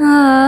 啊。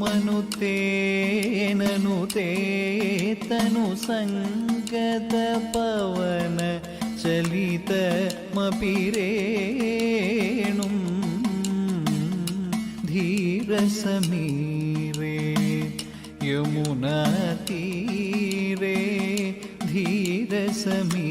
మను తేనను తేతను సంగత పవన చలితమపిరేణు ధీరసమీరే యమునా తీరే ధీరసమీ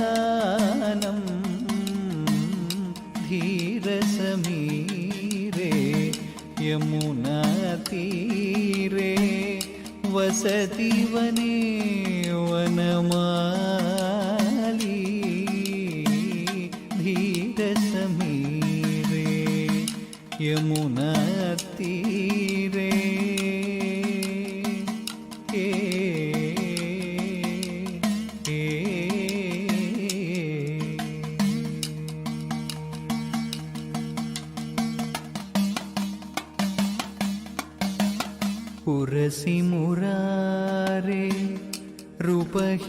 वसति वने वनमाली धीरसमीरे यमुनातीरे ए, पुरसि मुरारे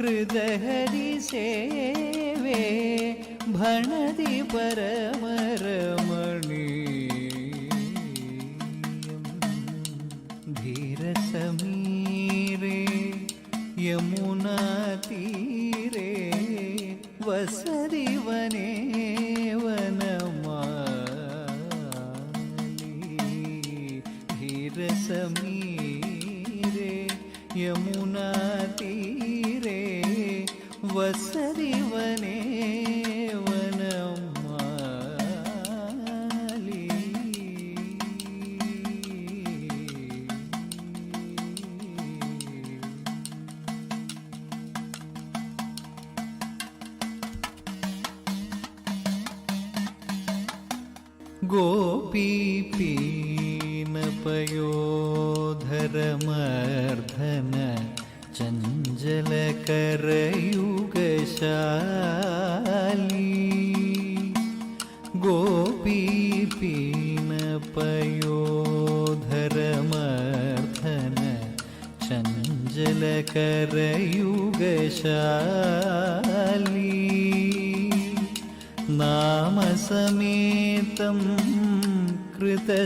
हृदयहरि सेवे भणति परमरमणि। धीरसमीरे यमुना यमुनातीरे वसति वने गोपीपीनपयोधरमर्धन चञ्चलकरयुगशाली गोपीपीनपयोधरमर्धन चञ्चलकरयुगशाली नामसमेतं कृतसङ्गेतं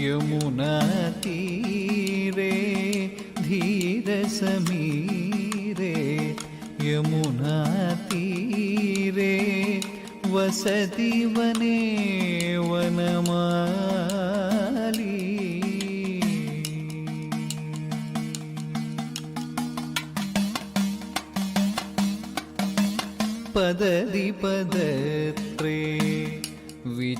यमुनातीरे धीरसमीरे यमुनातीरे वसति वने वनमाली पदति पदत्रे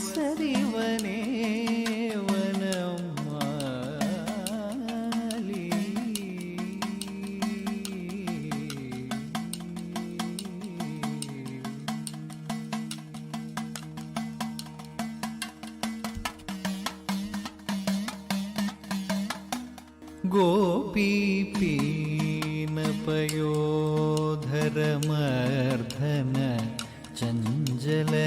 वसति वने वनमाली गोपीपीनपयोधरमर्धन चञ्चलकरयुगशाली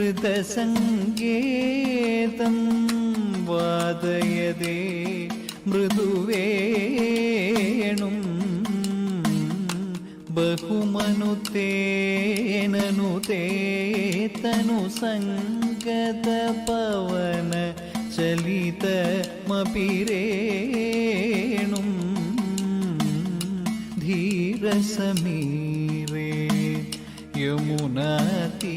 ഹൃദസങ്കേതം വാദയതേ മൃദുവേണും ബഹുമനുത്തേനനുതേതനുസംഗതപവന ചലിതമപിരേണും ധീരസമീരേ യമുനാതീ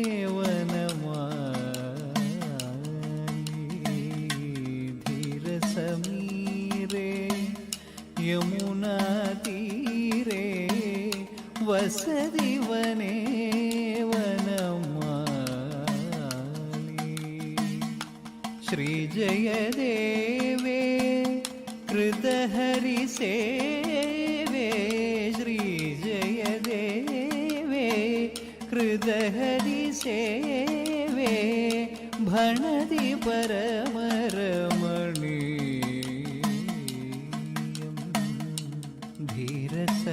कृतहरिसेवे भणति परमरमणीयम्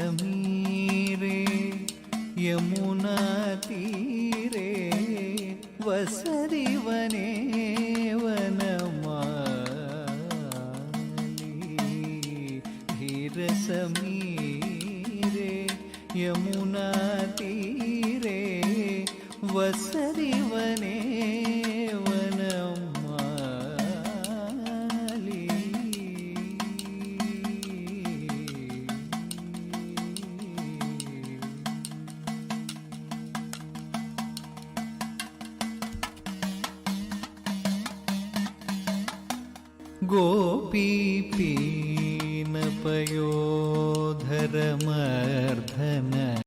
धीरसमीरे यमुनातीरे वसति वने വസരിവനേ